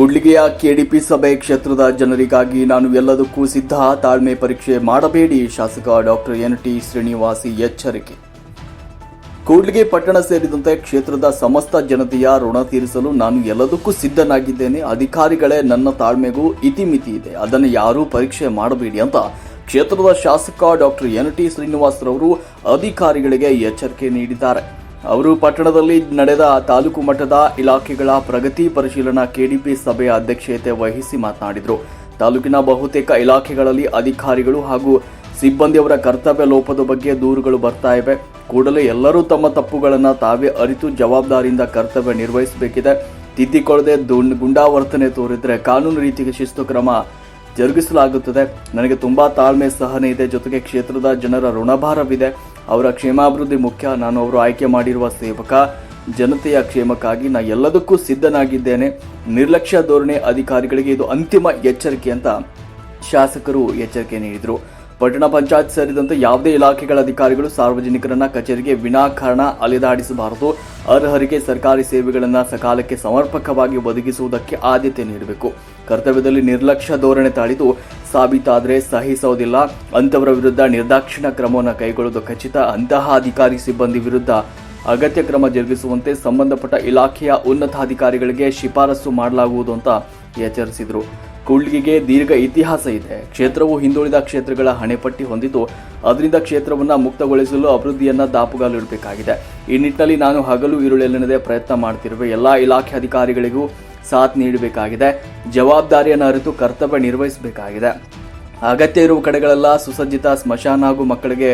ಕೂಡ್ಲಿಗೆಯ KDP ಸಭೆ ಕ್ಷೇತ್ರದ ಜನರಿಗಾಗಿ ನಾನು ಎಲ್ಲದಕ್ಕೂ ಸಿದ್ಧ. ತಾಳ್ಮೆ ಪರೀಕ್ಷೆ ಮಾಡಬೇಡಿ. ಶಾಸಕ ಡಾಕ್ಟರ್ ಎನ್. ಟಿ. ಶ್ರೀನಿವಾಸಿ ಎಚ್ಚರಿಕೆ. ಕೂಡ್ಲಿಗೆ ಪಟ್ಟಣ ಸೇರಿದಂತೆ ಕ್ಷೇತ್ರದ ಸಮಸ್ತ ಜನತೆಯ ಋಣ ತೀರಿಸಲು ನಾನು ಎಲ್ಲದಕ್ಕೂ ಸಿದ್ಧನಾಗಿದ್ದೇನೆ. ಅಧಿಕಾರಿಗಳೇ ನನ್ನ ತಾಳ್ಮೆಗೂ ಇತಿಮಿತಿ ಇದೆ. ಅದನ್ನು ಯಾರೂ ಪರೀಕ್ಷೆ ಮಾಡಬೇಡಿ ಅಂತ ಕ್ಷೇತ್ರದ ಶಾಸಕ ಡಾಕ್ಟರ್ ಎನ್. ಟಿ. ಶ್ರೀನಿವಾಸರವರು ಅಧಿಕಾರಿಗಳಿಗೆ ಎಚ್ಚರಿಕೆ ನೀಡಿದ್ದಾರೆ. ಅವರು ಪಟ್ಟಣದಲ್ಲಿ ನಡೆದ ತಾಲೂಕು ಮಟ್ಟದ ಇಲಾಖೆಗಳ ಪ್ರಗತಿ ಪರಿಶೀಲನಾ ಕೆಡಿಪಿ ಸಭೆಯ ಅಧ್ಯಕ್ಷತೆ ವಹಿಸಿ ಮಾತನಾಡಿದರು. ತಾಲೂಕಿನ ಬಹುತೇಕ ಇಲಾಖೆಗಳಲ್ಲಿ ಅಧಿಕಾರಿಗಳು ಹಾಗೂ ಸಿಬ್ಬಂದಿಯವರ ಕರ್ತವ್ಯ ಲೋಪದ ಬಗ್ಗೆ ದೂರುಗಳು ಬರ್ತಾ ಇವೆ. ಕೂಡಲೇ ಎಲ್ಲರೂ ತಮ್ಮ ತಪ್ಪುಗಳನ್ನು ತಾವೇ ಅರಿತು ಜವಾಬ್ದಾರಿಯಿಂದ ಕರ್ತವ್ಯ ನಿರ್ವಹಿಸಬೇಕಿದೆ. ತಿದ್ದಿಕೊಳ್ಳದೆ ಗುಂಡಾವರ್ತನೆ ತೋರಿದರೆ ಕಾನೂನು ರೀತಿಗೆ ಶಿಸ್ತು ಕ್ರಮ ಜರುಗಿಸಲಾಗುತ್ತದೆ. ನನಗೆ ತುಂಬಾ ತಾಳ್ಮೆ ಸಹನೆ ಇದೆ. ಜೊತೆಗೆ ಕ್ಷೇತ್ರದ ಜನರ ಋಣಭಾರವಿದೆ. ಅವರ ಕ್ಷೇಮಾಭಿವೃದ್ಧಿ ಮುಖ್ಯ. ನಾನು ಅವರು ಆಯ್ಕೆ ಮಾಡಿರುವ ಸೇವಕ, ಜನತೆಯ ಕ್ಷೇಮಕ್ಕಾಗಿ ನಾ ಎಲ್ಲದಕ್ಕೂ ಸಿದ್ಧನಾಗಿದ್ದೇನೆ. ನಿರ್ಲಕ್ಷ್ಯ ಧೋರಣೆ ಅಧಿಕಾರಿಗಳಿಗೆ ಇದು ಅಂತಿಮ ಎಚ್ಚರಿಕೆ ಅಂತ ಶಾಸಕರು ಎಚ್ಚರಿಕೆ ನೀಡಿದರು. ಪಟ್ಟಣ ಪಂಚಾಯತ್ ಸೇರಿದಂತೆ ಯಾವುದೇ ಇಲಾಖೆಗಳ ಅಧಿಕಾರಿಗಳು ಸಾರ್ವಜನಿಕರನ್ನ ಕಚೇರಿಗೆ ವಿನಾಕಾರಣ ಅಲೆದಾಡಿಸಬಾರದು. ಅರ್ಹರಿಗೆ ಸರ್ಕಾರಿ ಸೇವೆಗಳನ್ನು ಸಕಾಲಕ್ಕೆ ಸಮರ್ಪಕವಾಗಿ ಒದಗಿಸುವುದಕ್ಕೆ ಆದ್ಯತೆ ನೀಡಬೇಕು. ಕರ್ತವ್ಯದಲ್ಲಿ ನಿರ್ಲಕ್ಷ್ಯ ಧೋರಣೆ ತಾಳಿದು ಸಾಬೀತಾದರೆ ಸಹಿಸೋದಿಲ್ಲ. ಅಂತವರ ವಿರುದ್ಧ ನಿರ್ದಾಕ್ಷಿಣ್ಯ ಕ್ರಮವನ್ನು ಕೈಗೊಳ್ಳುವುದು ಖಚಿತ. ಅಂತಹ ಅಧಿಕಾರಿ ಸಿಬ್ಬಂದಿ ವಿರುದ್ಧ ಅಗತ್ಯ ಕ್ರಮ ಜರುಗಿಸುವಂತೆ ಸಂಬಂಧಪಟ್ಟ ಇಲಾಖೆಯ ಉನ್ನತಾಧಿಕಾರಿಗಳಿಗೆ ಶಿಫಾರಸು ಮಾಡಲಾಗುವುದು ಅಂತ ಎಚ್ಚರಿಸಿದರು. ಕೂಡ್ಲಿಗೆ ದೀರ್ಘ ಇತಿಹಾಸ ಇದೆ. ಕ್ಷೇತ್ರವು ಹಿಂದುಳಿದ ಕ್ಷೇತ್ರಗಳ ಹಣೆಪಟ್ಟಿ ಹೊಂದಿದ್ದು, ಅದರಿಂದ ಕ್ಷೇತ್ರವನ್ನು ಮುಕ್ತಗೊಳಿಸಲು ಅಭಿವೃದ್ಧಿಯನ್ನು ದಾಪುಗಾಲಿಡಬೇಕಾಗಿದೆ ಈ ನಿಟ್ಟಿನಲ್ಲಿ ನಾನು ಹಗಲು ಇರುಳೆಲ್ಲದೆ ಪ್ರಯತ್ನ ಮಾಡ್ತಿರುವೆ. ಎಲ್ಲ ಇಲಾಖೆ ಅಧಿಕಾರಿಗಳಿಗೂ ಸಾಥ್ ನೀಡಬೇಕಾಗಿದೆ. ಜವಾಬ್ದಾರಿಯನ್ನು ಅರಿತು ಕರ್ತವ್ಯ ನಿರ್ವಹಿಸಬೇಕಾಗಿದೆ. ಅಗತ್ಯ ಇರುವ ಕಡೆಗಳೆಲ್ಲ ಸುಸಜ್ಜಿತ ಸ್ಮಶಾನ ಹಾಗೂ ಮಕ್ಕಳಿಗೆ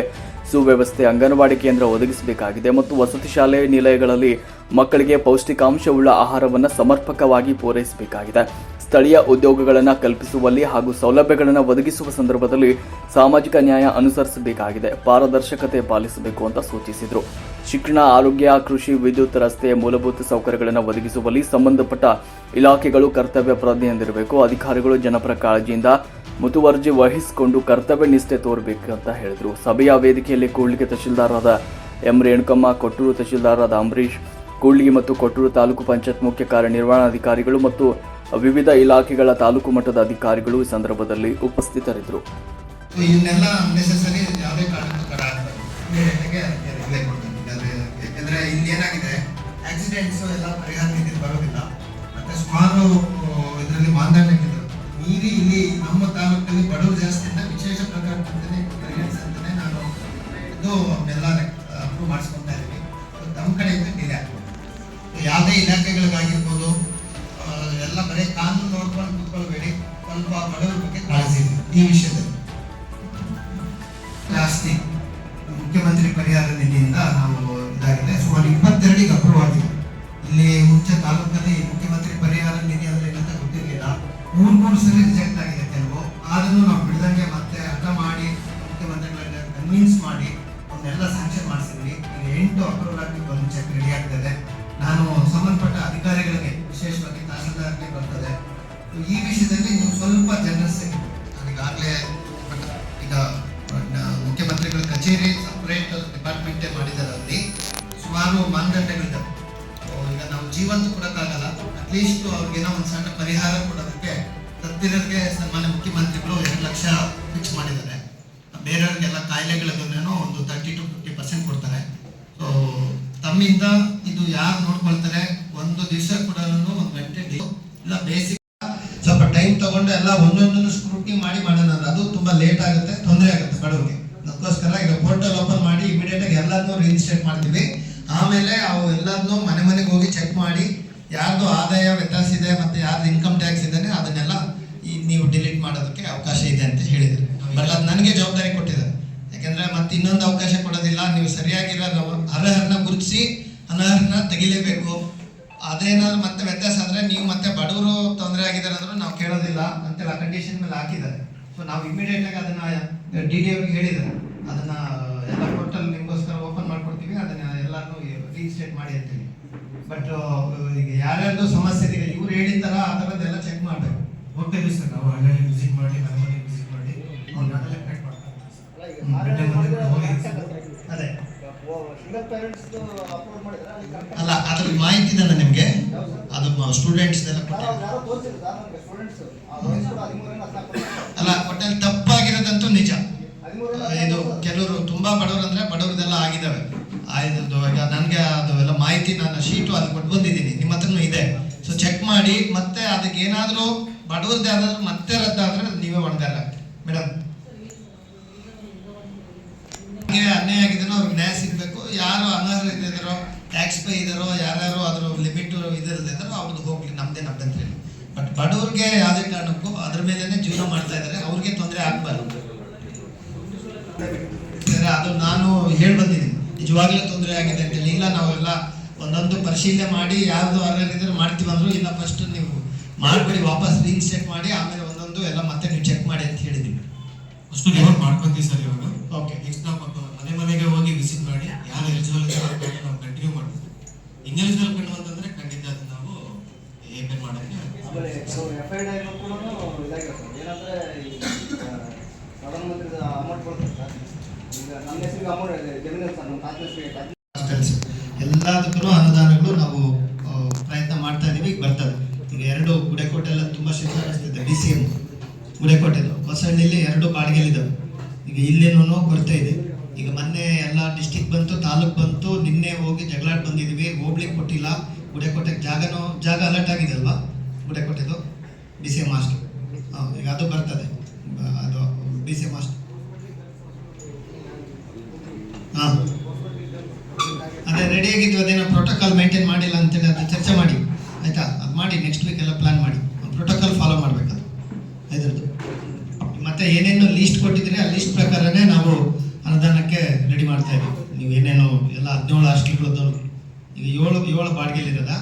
ಸುವ್ಯವಸ್ಥೆ, ಅಂಗನವಾಡಿ ಕೇಂದ್ರ ಒದಗಿಸಬೇಕಾಗಿದೆ ಮತ್ತು ವಸತಿ ಶಾಲೆ ನಿಲಯಗಳಲ್ಲಿ ಮಕ್ಕಳಿಗೆ ಪೌಷ್ಟಿಕಾಂಶವುಳ್ಳ ಆಹಾರವನ್ನು ಸಮರ್ಪಕವಾಗಿ ಪೂರೈಸಬೇಕಾಗಿದೆ. ಸ್ಥಳೀಯ ಉದ್ಯೋಗಗಳನ್ನು ಕಲ್ಪಿಸುವಲ್ಲಿ ಹಾಗೂ ಸೌಲಭ್ಯಗಳನ್ನು ಒದಗಿಸುವ ಸಂದರ್ಭದಲ್ಲಿ ಸಾಮಾಜಿಕ ನ್ಯಾಯ ಅನುಸರಿಸಬೇಕಾಗಿದೆ. ಪಾರದರ್ಶಕತೆ ಪಾಲಿಸಬೇಕು ಅಂತ ಸೂಚಿಸಿದರು. ಶಿಕ್ಷಣ, ಆರೋಗ್ಯ, ಕೃಷಿ, ವಿದ್ಯುತ್, ರಸ್ತೆ, ಮೂಲಭೂತ ಸೌಕರ್ಯಗಳನ್ನು ಒದಗಿಸುವಲ್ಲಿ ಸಂಬಂಧಪಟ್ಟ ಇಲಾಖೆಗಳು ಕರ್ತವ್ಯ ಪ್ರಜ್ಞೆಯಿಂದಿರಬೇಕು ಅಧಿಕಾರಿಗಳು ಜನಪರ ಕಾಳಜಿಯಿಂದ ಮುತುವರ್ಜಿ ವಹಿಸಿಕೊಂಡು ಕರ್ತವ್ಯ ನಿಷ್ಠೆ ತೋರಬೇಕು ಅಂತ ಹೇಳಿದರು. ಸಭೆಯ ವೇದಿಕೆಯಲ್ಲಿ ಕೂಡ್ಲಿಗೆ ತಹಶೀಲ್ದಾರರಾದ ಎಂ ರೇಣುಕಮ್ಮ, ಕೊಟ್ಟೂರು ತಹಶೀಲ್ದಾರರಾದ ಅಂಬರೀಷ್, ಕೂಡ್ಲಿಗೆ ಮತ್ತು ಕೊಟ್ಟೂರು ತಾಲೂಕು ಪಂಚಾಯತ್ ಮುಖ್ಯ ಕಾರ್ಯನಿರ್ವಹಣಾಧಿಕಾರಿಗಳು ಮತ್ತು ವಿವಿಧ ಇಲಾಖೆಗಳ ತಾಲೂಕು ಮಟ್ಟದ ಅಧಿಕಾರಿಗಳು ಈ ಸಂದರ್ಭದಲ್ಲಿ ಉಪಸ್ಥಿತರಿದ್ದರು. ಆಕ್ಸಿಡೆಂಟ್ಸ್ ಎಲ್ಲ ಪರಿಹಾರ ನೀತಿ ಬರೋದಿಲ್ಲ. ಮತ್ತೆ ಸುಮಾರು ಇದರಲ್ಲಿ ಮಾನದಂಡಗಳಿದ್ರು ನೀರು ಇಲ್ಲಿ ನಮ್ಮ ತಾಲೂಕಲ್ಲಿ ಬಡವರು ಜಾಸ್ತಿ ಅಂತ ವಿಶೇಷ ಪ್ರಕಾರ ಅಂತಾನೆ ನಾನು ಇದು ಎಲ್ಲ ಅಪ್ರೂವ್ ಮಾಡಿಸ್ಕೊತಾ ಇದ್ದೀವಿ ನಮ್ಮ ಕಡೆಯಿಂದ So, ಯಾವುದೇ ಇಲಾಖೆಗಳಿಗಾಗಿರ್ಬೋದು ಮೂರ್ ಮೂರು ಸರಿ ರಿಜೆಕ್ಟ್ ಆಗಿದೆ ಕೆಲವು. ಆದ್ರೂ ನಾವು ಬಿಡ್ದಂಗೆ ಮತ್ತೆ ಅರ್ಥ ಮಾಡಿ, ಮುಖ್ಯಮಂತ್ರಿಗಳನ್ನ ಕನ್ವಿನ್ಸ್ ಮಾಡಿ ಅವನ್ನೆಲ್ಲ ಸ್ಯಾಂಕ್ಷನ್ ಮಾಡಿಸಿದ್ವಿ. ಈಗ ಎಂಟು ಅಪ್ರೂವಲ್ ಆಗಿ ಒಂದು ಚೆಕ್ ರೆಡಿ ಆಗ್ತದೆ. ನಾನು ಸಂಬಂಧಪಟ್ಟ ಅಧಿಕಾರಿಗಳಿಗೆ, ವಿಶೇಷವಾಗಿ ತಹಸೀಲ್ದಾರ್ಗೆ ಬರ್ತದೆ. ಈ ವಿಷಯದಲ್ಲಿ ನೀವು ಸ್ವಲ್ಪ ಜನರಸ್ ಈಗಾಗಲೇ ಈಗ ಮುಖ್ಯಮಂತ್ರಿಗಳ ಕಚೇರಿ ಸಪ್ರೇಟ್ ಡಿಪಾರ್ಟ್ಮೆಂಟೇ ಮಾಡಿದ್ದಾರೆ ಅಲ್ಲಿ. ಸುಮಾರು ಮಾನದಂಡಗಳಿದ್ದಾವೆ ಈಗ ನಾವು ಜೀವಂತ ಕೊಡೋಕ್ಕಾಗಲ್ಲ. ಅಟ್ಲೀಸ್ಟ್ ಅವ್ರಿಗೇನೋ ಒಂದು ಸಣ್ಣ ಪರಿಹಾರ ಕೊಡೋದಕ್ಕೆ ಸತ್ತಿರೋರಿಗೆ ಸನ್ಮಾನ್ಯ ಮುಖ್ಯಮಂತ್ರಿಗಳು ಎರಡು ಲಕ್ಷ ಫಿಕ್ಸ್ ಮಾಡಿದ್ದಾರೆ. ಬೇರೆಯವ್ರಿಗೆಲ್ಲ ಕಾಯಿಲೆಗಳಿಗೇನೋ ಒಂದು ತರ್ಟಿ ಟು ಫಿಫ್ಟಿ ಪರ್ಸೆಂಟ್ ಕೊಡ್ತಾರೆ. ಸೊ ತಮ್ಮಿಂದ ಇದು ಯಾರು ನೋಡ್ಕೊಳ್ತಾರೆ? ಒಂದು ದಿವಸ ಕೂಡ ಒಂದು ಗಂಟೆ ಇಲ್ಲ ಬೇಸಿಕ್ ಸ್ವಲ್ಪ ಟೈಮ್ ತಗೊಂಡು ಎಲ್ಲ ಒಂದೊಂದನ್ನು ಸ್ಕ್ರೂಟಿ ಮಾಡಿ ಮಾಡೋಣ ಅದು ತುಂಬಾ ಲೇಟ್ ಆಗುತ್ತೆ, ತೊಂದರೆ ಆಗುತ್ತೆ ಬಡವರಿಗೆ. ಅದಕ್ಕೋಸ್ಕರ ಈಗ ಪೋರ್ಟಲ್ ಓಪನ್ ಮಾಡಿ ಇಮಿಡಿಯೇಟ್ ಆಗಿ ಎಲ್ಲಾನು ರಿಜಿಸ್ಟ್ರೇಟ್ ಮಾಡ್ತೀವಿ. ಆಮೇಲೆ ಅವು ಎಲ್ಲದನ್ನು ಮನೆ ಮನೆಗೆ ಹೋಗಿ ಚೆಕ್ ಮಾಡಿ ಯಾರ್ದು ಆದಾಯ ವ್ಯತ್ಯಾಸ ಇದೆ ಮತ್ತೆ ಯಾರ್ದು ಇನ್ಕಮ್ ಟ್ಯಾಕ್ಸ್ ಇದೆ ಅದನ್ನೆಲ್ಲ ಈ ನೀವು ಡಿಲೀಟ್ ಮಾಡೋದಕ್ಕೆ ಅವಕಾಶ ಇದೆ ಅಂತ ಹೇಳಿದರು. ಬಟ್ ಅದು ನನಗೆ ಜವಾಬ್ದಾರಿ ಕೊಟ್ಟಿದ್ದಾರೆ. ಯಾಕಂದ್ರೆ ಮತ್ತೆ ಇನ್ನೊಂದು ಅವಕಾಶ ಕೊಡೋದಿಲ್ಲ, ನೀವು ಸರಿಯಾಗಿರೋ ಅರ್ಹರನ್ನ ಗುರುತಿಸಿ ಅನರ್ಹರನ್ನ ತೆಗಿಲೇಬೇಕು. ಅದೇನಾದ್ರು ಮತ್ತೆ ವ್ಯತ್ಯಾಸ ಆದ್ರೆ ನೀವು ಮತ್ತೆ ಬಡವರು ತೊಂದರೆ ಆಗಿದ್ದಾರೆ ಅಂದ್ರೂ ನಾವು ಕೇಳೋದಿಲ್ಲ ಅಂತೆಲ್ಲ ಕಂಡೀಷನ್ ಮೇಲೆ ಹಾಕಿದ್ದಾರೆ. ಸೊ ನಾವು ಇಮಿಡಿಯೇಟ್ ಆಗಿ ಅದನ್ನ ಡಿ ಡಿ ಅವ್ರಿಗೆ ಹೇಳಿದ್ದಾರೆ. ಅದನ್ನ ಎಲ್ಲ ಟೋಟಲ್ ನಿಮಗೋಸ್ಕರ ಓಪನ್ ಮಾಡ್ಕೊಡ್ತೀವಿ, ಅದನ್ನ ಎಲ್ಲಾನು ರೀಸ್ಟೇಟ್ ಮಾಡಿ ಅಂತೀವಿ ಬಟ್ ಈಗ ಯಾರ್ಯಾರ್ದು ಸಮಸ್ಯೆ ಇದೆ, ಇವ್ರು ಹೇಳಿದ ಆ ಥರದ್ದೆಲ್ಲ ಚೆಕ್ ಮಾಡಬೇಕು. ಹೋಗ್ತಾ ಸರ್. ನಾವು ಹಳ್ಳಿ ವಿಸಿಟ್ ಮಾಡಿ ಮನೆ ವಿಸಿಟ್ ಮಾಡಿ. ಅವ್ರನ್ನೆಲ್ಲ ಕನೆಕ್ಟ್ ಮಾಡ್ತಾ ಇದ್ದೀವಿ. ಅದೇ. ಅಲ್ಲ ಅದ್ರ ಮಾಹಿತಿ ಇದೆ ನಿಮಗೆ? ಅದು ಸ್ಟೂಡೆಂಟ್ಸ್ ಅಲ್ಲ ಒಟ್ಟಲ್ಲಿ ತಪ್ಪಾಗಿರೋದಂತೂ ನಿಜ. ಇದು ಕೆಲವರು ತುಂಬಾ ಬಡವರು ಅಂದ್ರೆ ಬಡವ್ರದೆಲ್ಲ ಆಗಿದಾವೆ ಆಯ್ತು ಈಗ ನನಗೆ ಅದು ಎಲ್ಲ ಮಾಹಿತಿ ನಾನು ಶೀಟು ಅಲ್ಲಿ ಕೊಟ್ಟು ಬಂದಿದ್ದೀನಿ. ನಿಮ್ಮ ಹತ್ರನೂ ಇದೆ. ಸೊ ಚೆಕ್ ಮಾಡಿ ಮತ್ತೆ ಅದಕ್ಕೆ ಏನಾದರೂ ಬಡವ್ರದ್ದು ಯಾವ್ದಾದ್ರು ಮತ್ತೆ ರದ್ದಾದ್ರೆ ನೀವೇ ಹೊಣೆಗಾರ ಮೇಡಮ್. ಅನ್ಯಾಯ ಆಗಿದ್ದಾರೋ ಅವ್ರಿಗೆ ನ್ಯಾಯ ಸಿಗಬೇಕು. ಯಾರು ಅನರ್ಹ ಇದ್ದಾರೋ ಟ್ಯಾಕ್ಸ್ ಪೇ ಇದ್ದಾರೋ, ಯಾರ್ಯಾರು ಅದ್ರ ಲಿಮಿಟ್ ಇದಿಲ್ಲದಿದ್ದಾರೋ ಅವ್ರದ್ದು ಹೋಗ್ಲಿ ನಮ್ದೇನು ಅಂತ ಹೇಳಿ. ಬಟ್ ಬಡವ್ರಿಗೆ ಯಾವುದೇ ಕಾರಣಕ್ಕೂ ಅದ್ರ ಮೇಲೆನೆ ಜೀವನ ಮಾಡ್ತಾ ಇದ್ದಾರೆ. ಅವ್ರಿಗೆ ತೊಂದರೆ ಆಗ್ಬಾರ್ದು. ಅದು ನಾನು ಹೇಳಿ ಬಂದಿದ್ದೀನಿ ನಿಜವಾಗ್ಲೂ ತೊಂದರೆ ಆಗಿದೆ ಅಂತ ಹೇಳಿ. ಇಲ್ಲ, ನಾವೆಲ್ಲ ಒಂದೊಂದು ಪರಿಶೀಲನೆ ಮಾಡಿ ಯಾರ್ದು ಅರ್ಹರಿದ್ರೆ ಮಾಡ್ತೀವಿ ಅಂದ್ರು, ಇಲ್ಲ ಫಸ್ಟ್ ನೀವು ಮಾಡ್ಬಿಡಿ ವಾಪಸ್ ರೀಇನ್ಸ್ಟೇಟ್ ಮಾಡಿ ಆಮೇಲೆ ಒಂದೊಂದು ಎಲ್ಲ ಮತ್ತೆ ನೀವು ಚೆಕ್ ಮಾಡಿ ಅಂತ ಹೇಳಿದೀವಿ ಅಷ್ಟು ರಿವರ್ಟ್ ಮಾಡ್ಕೊಂತೀವಿ ಸರ್ ಇವಾಗ. ಓಕೆ ನೆಕ್ಸ್ಟ್ ನಾವು ಮನೆ ಮನೆಗೆ ಹೋಗಿ ವಿಸಿಟ್ ಮಾಡಿ ಯಾರು ಎಲಿಜಿಬಲ್ ಇದ್ದಾರೆ ನಾವು ಕಂಟಿನ್ಯೂ ಮಾಡ್ತೀವಿ. ಇನ್ಎಲಿಜಿಬಲ್ ಕಂಡು ಅಂತಂದ್ರೆ ಖಂಡಿತ ಅದನ್ನ ನಾವು ಏಪೇರ್ ಮಾಡೋಕ್ಕೆ ಆಮೇಲೆ ಸೊ ಎಫ್ ಐ ಡಿ ಕೂಡ ಇದಾಗಿರುತ್ತೆ. ಏನಂದ್ರೆ ಪ್ರಧಾನಮಂತ್ರಿ ಅಮೌಂಟ್ ಕೊಡ್ತಾರೆ ಸರ್ ಈಗ ನಮ್ಮ ಹೆಸರಿಗೆ ಅಮೌಂಟ್ ಇದೆ ಜಮೀನು ಸರ್ ನಮ್ಮ ತಾತ ಹೆಸರಿಗೆ ಎಲ್ಲದಕ್ಕೂ ಅನುದಾನಗಳು ನಾವು ಆ, ಪ್ರಯತ್ನ ಮಾಡ್ತಾ ಇದೀವಿ ಈಗ ಬರ್ತದೆ ಈಗ ಎರಡು ಗುಡೆಕೋಟೆಲ್ಲ ತುಂಬಾ ಶಿಫಾರಸ್ತಿದೆ ಬಿ ಸಿ ಎಂ ಗುಡೆಕೋಟೆದು ಹೊಸಹಳ್ಳಿಲಿ ಎರಡು ಬಾಡಿಗೆಲಿದ್ದಾವೆ ಈಗ ಇಲ್ಲೇನೂ ಕೊರತೆ ಇದೆ. ಈಗ ಮೊನ್ನೆ ಎಲ್ಲ ಡಿಸ್ಟಿಕ್ ಬಂತು, ತಾಲೂಕ್ ಬಂತು, ನಿನ್ನೆ ಹೋಗಿ ಜಗಳಾಡ್ ಬಂದಿದ್ವಿ ಹೋಗ್ಲಿಕ್ಕೆ ಕೊಟ್ಟಿಲ್ಲ. ಗುಡೆಕೋಟೆಗೆ ಜಾಗನೂ, ಜಾಗ ಅಲರ್ಟ್ ಆಗಿದೆ ಅಲ್ವಾ? ಗುಡೆಕೋಟೆದು ಬಿ ಸಿ ಎಂ ಮಾಸ್ಟರ್ ಹಾಂ ಈಗ ಅದು ಬರ್ತದೆ. ಅದು ಬಿ ಸಿ ಎಂ ಮಾಸ್ಟರ್ ಹಾಂ. ಅದೇ ರೆಡಿಯಾಗಿದ್ದು ಅದೇನೋ ಪ್ರೋಟೋಕಾಲ್ ಮೇಂಟೈನ್ ಮಾಡಿಲ್ಲ ಅಂತೇಳಿ ಅದು ಚರ್ಚೆ ಮಾಡಿ. ಆಯಿತಾ? ಅದು ಮಾಡಿ ನೆಕ್ಸ್ಟ್ ವೀಕ್ ಎಲ್ಲ ಪ್ಲಾನ್ ಮಾಡಿ ಪ್ರೋಟೋಕಾಲ್ ಫಾಲೋ ಮಾಡಬೇಕು ಅದು ಇದ್ರದ್ದು ಮತ್ತೆ ಏನೇನು ಕೊಟ್ಟಿದ್ರೆ ಆ ಲೀಸ್ಟ್ ಪ್ರಕಾರನೇ ನಾವು ಅನುದಾನಕ್ಕೆ ರೆಡಿ ಮಾಡ್ತಾ ಇದ್ದೀವಿ. ನೀವು ಏನೇನು ಎಲ್ಲ ಹದಿನೇಳು ಹಾಸ್ಟೆಲ್ಗಳದ್ದು ಈಗ ಏಳು ಏಳು ಬಾಡಿಗೆಲಿರೋದ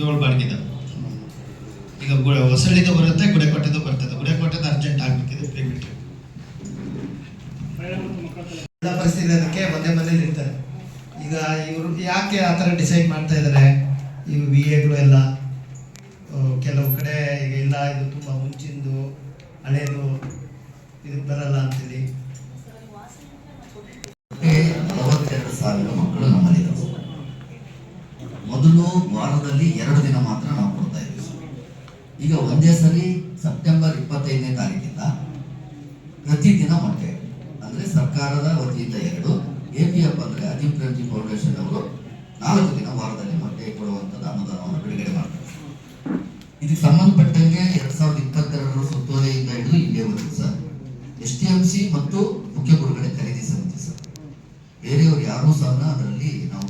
ಏಳು ಬಾಡಿಗೆದ. ಈಗ ಗುಡ, ಹೊಸಳ್ಳಿದು ಬರುತ್ತೆ, ಗುಡೆಕೋಟೆದು ಬರ್ತದೆ. ಗುಡೆಕೋಟೆದು ಅರ್ಜೆಂಟ್ ಆಗಬೇಕಿದೆ ಪೇಮೆಂಟ್ ಪರಿಸ್ಥಿತಿ ಅದಕ್ಕೆ ಮನೆ ಮನೇಲಿ ಇರ್ತಾರೆ. ಈಗ ಇವರು ಯಾಕೆ ಆ ಥರ ಡಿಸೈಡ್ ಮಾಡ್ತಾ ಇದ್ದಾರೆ? ಇವು ವಿ ಎಗಳು ಎಲ್ಲ ಕೆಲವು ಕಡೆ ಈಗ ಇಲ್ಲ, ಇದು ತುಂಬ ಮುಂಚಿಂದು. ಹಳೇದು ಇದು ಬರಲ್ಲ ಅಂತೇಳಿ. ನಲವತ್ತೆರಡು ಸಾವಿರ ಮಕ್ಕಳು ನಮ್ಮಲ್ಲಿದ್ದಾರೆ ಮೊದಲು ವಾರದಲ್ಲಿ ಎರಡು ದಿನ ಮಾತ್ರ ನಾವು ಕೊಡ್ತಾ ಇದ್ವಿ. ಈಗ ಒಂದೇ ಸರಿ ಸೆಪ್ಟೆಂಬರ್ ಇಪ್ಪತ್ತೈದನೇ ತಾರೀಕಿಂದ ಪ್ರತಿದಿನ ಮೊಟ್ಟೆ, ಅಂದ್ರೆ ಸರ್ಕಾರದ ವತಿಯಿಂದ ಎರಡು ಎ ಪಿ ಎಫ್ ಅಂದರೆ ಅಜಿಂ ಪ್ರೇಮ್ಜಿ ಫೌಂಡೇಶನ್ ಅವರು ನಾಲ್ಕು ದಿನ ವಾರದಲ್ಲಿ ಮೊಟ್ಟೆ ಕೊಡುವಂಥದ್ದು ಅನುದಾನವನ್ನು ಬಿಡುಗಡೆ ಮಾಡ್ತಾರೆ. ಇದಕ್ಕೆ ಸಂಬಂಧಪಟ್ಟಂಗೆ ಮತ್ತು ಮುಖ್ಯ ಗುರುಗಳೇ ಖರೀದಿ ಸಮಿತಿ ಸರ್. ಬೇರೆಯವರು ಯಾರು ಸಹ ಅದರಲ್ಲಿ ನಾವು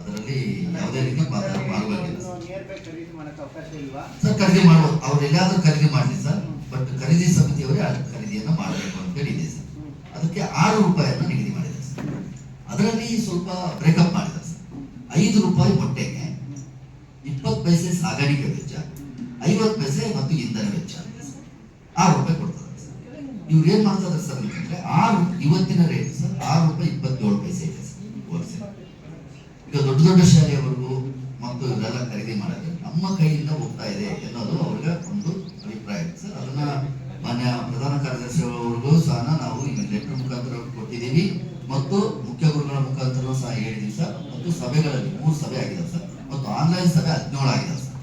ಅದರಲ್ಲಿ ಯಾವುದೇ ರೀತಿ ಪಾತ್ರ ಭಾಗವಹಿಸಿಲ್ಲ ಸರ್. ಖರೀದಿ ಮಾಡ್ಬೋದು. ಅವ್ರು ಎಲ್ಲಾದ್ರೂ ಖರೀದಿ ಮಾಡಲಿ ಸರ್. ಬಟ್ ಖರೀದಿ ಸಮಿತಿಯವರೇ ಖರೀದಿಯನ್ನು ಮಾಡಬೇಕು ಅಂತ ಹೇಳಿದೆ ಸರ್. ಅದಕ್ಕೆ ಆರು ರೂಪಾಯಿಯನ್ನು ನಿಗದಿ ಮಾಡಿದೆ ಸರ್. ಅದರಲ್ಲಿ ಸ್ವಲ್ಪ ಬ್ರೇಕಪ್ ಮಾಡಿದೆ ಸರ್. ಐದು ರೂಪಾಯಿ ಮೊಟ್ಟೆಗೆ ಇಪ್ಪತ್ತು ಪೈಸೆ ಸಾಗಾಣಿಕೆ ವೆಚ್ಚ, ಐವತ್ತು ಪೈಸೆ ಮತ್ತು ಇಂಧನ ವೆಚ್ಚ. ಆರು ರೂಪಾಯಿ ಏನ್ ಮಾಡ್ತಾರೆ ಸರ್ ಅಂತಂದ್ರೆ ಆರು ಇವತ್ತಿನ ರೇಟ್ ಸರ್, ಆರು ರೂಪಾಯಿ ಇಪ್ಪತ್ತೇಳು ಪೈಸೆ ಇದೆ ಸರ್ ಈಗ ದೊಡ್ಡ ದೊಡ್ಡ ಶಾಲೆಯವರೆಗೂ ಮತ್ತು ಇದೆಲ್ಲ ಖರೀದಿ ಮಾಡೋದು ನಮ್ಮ ಕೈಯಿಂದ ಹೋಗ್ತಾ ಇದೆ ಅನ್ನೋದು ಅವ್ರಿಗೆ ಒಂದು ಅಭಿಪ್ರಾಯ ಸರ್. ಅದನ್ನ ಮಾನ್ಯ ಪ್ರಧಾನ ಕಾರ್ಯದರ್ಶಿ ಅವರಿಗೂ ಸಹ ನಾವು ಈ ಲೆಟರ್ ಮುಖಾಂತರ ಕೊಟ್ಟಿದ್ದೀವಿ. ಮತ್ತು ಮುಖ್ಯ ಗುರುಗಳ ಮುಖಾಂತರ ಸಹ ಹೇಳಿದ್ದೀವಿ ಸರ್. ಮತ್ತು ಸಭೆಗಳಲ್ಲಿ ಮೂರು ಸಭೆ ಆಗಿದೆ ಸರ್. ಮತ್ತು ಆನ್ಲೈನ್ ಸಭೆ ಹದಿನೇಳು ಆಗಿದೆ ಸರ್.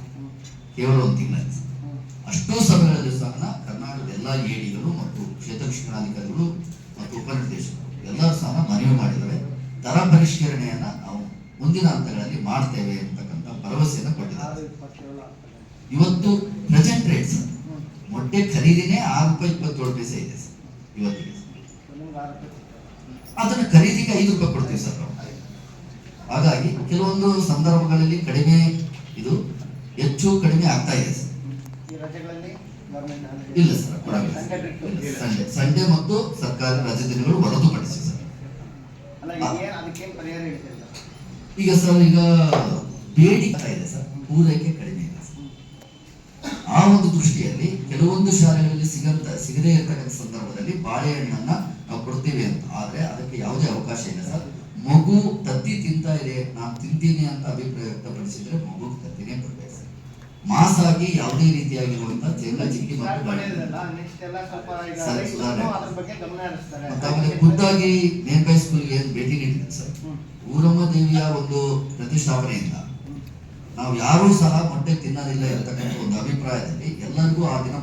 ಕೇವಲ ಒಂದು ತಿಂಗಳಲ್ಲಿ. ಅಷ್ಟೂ ಸಭೆಗಳಲ್ಲಿ ಸಹ ಕರ್ನಾಟಕದ ಎಲ್ಲ ಎಡಿಗಳು ಮತ್ತು ಕ್ಷೇತ್ರ ಶಿಕ್ಷಣಾಧಿಕಾರಿಗಳು ಮತ್ತು ಉಪನಿರ್ದೇಶಕರು ಎಲ್ಲರೂ ಸಹ ಮನವಿ ಮಾಡಿದರೆ ದರ ಪರಿಷ್ಕರಣೆಯನ್ನ ನಾವು ಮುಂದಿನ ಹಂತಗಳಲ್ಲಿ ಮಾಡ್ತೇವೆ ಅಂತಕ್ಕಂಥ ಭರವಸೆಯನ್ನು ಕೊಟ್ಟಿದ್ದಾರೆ. ಇವತ್ತು ಪ್ರೆಸೆಂಟ್ ರೇಟ್ ಸರ್. ಮೊಟ್ಟೆ ಖರೀದಿನೇ ಆರು ರೂಪಾಯಿ ಇಪ್ಪತ್ತೇಳು ಪೈಸೆ ಇದೆ ಸರ್ ಇವತ್ತಿಗೆ. ಅದನ್ನು ಖರೀದಿಗೆ ಐದು ರೂಪಾಯಿ ಕೊಡ್ತೀವಿ ಸರ್ ಹಾಗಾಗಿ ಕೆಲವೊಂದು ಸಂದರ್ಭಗಳಲ್ಲಿ ಕಡಿಮೆ ಇದು ಹೆಚ್ಚು ಕಡಿಮೆ ಆಗ್ತಾ ಇದೆ ಸರ್. ಇಲ್ಲ ಸರ್ ಕೊಡಲ್ಲ. ಸರ್. ಸಂಡೆ ಸಂಡೆ ಮತ್ತು ಸರ್ಕಾರಿ ರಜೆ ದಿನಗಳು ಹೊರತುಪಡಿಸಿ ಸರ್. ಈಗ ಸರ್? ಈಗ ಬೇಡಿಕೆ ಇದೆ ಸರ್. ಪೂರೈಕೆ ಕಡಿಮೆ ಇಲ್ಲ ಆ ಒಂದು ದೃಷ್ಟಿಯಲ್ಲಿ ಕೆಲವೊಂದು ಶಾಲೆಗಳಲ್ಲಿ ಸಿಗಂತ ಸಿಗದೇ ಇರತಕ್ಕಂಥ ಸಂದರ್ಭದಲ್ಲಿ ಬಾಳೆಹಣ್ಣನ್ನ ನಾವು ಕೊಡ್ತೀವಿ ಅಂತ. ಆದ್ರೆ ಅದಕ್ಕೆ ಯಾವುದೇ ಅವಕಾಶ ಇಲ್ಲ ಸರ್. ಮಗು ತತ್ತಿ ತಿಂತಾ ಇದೆ ನಾನು ತಿಂತೀನಿ ಅಂತ ಅಭಿಪ್ರಾಯ ವ್ಯಕ್ತಪಡಿಸಿದ್ರೆ ಮಗು ಸರ್ ಮಾಸ್ ಆಗಿ ಯಾವುದೇ ರೀತಿಯಾಗಿರುವಂತಹ ಸ್ಟಾರ್ಟ್ ಮತ್ತು ಖುದ್ದಾಗಿ ನೇರ್ಬೈ ಸ್ಕೂಲ್ಗೆ ಏನು ಭೇಟಿ ನೀಡಿದೆ ಸರ್. ಊರಮ್ಮ ದೇವಿಯ ಒಂದು ಪ್ರತಿಷ್ಠಾಪನೆಯಿಂದ ನಾವು ಯಾರೂ ಸಹ ಮೊಟ್ಟೆ ತಿನ್ನೋದಿಲ್ಲ ಇರತಕ್ಕಂಥ ಒಂದು ಅಭಿಪ್ರಾಯದಲ್ಲಿ ಎಲ್ಲರಿಗೂ ಆ ದಿನ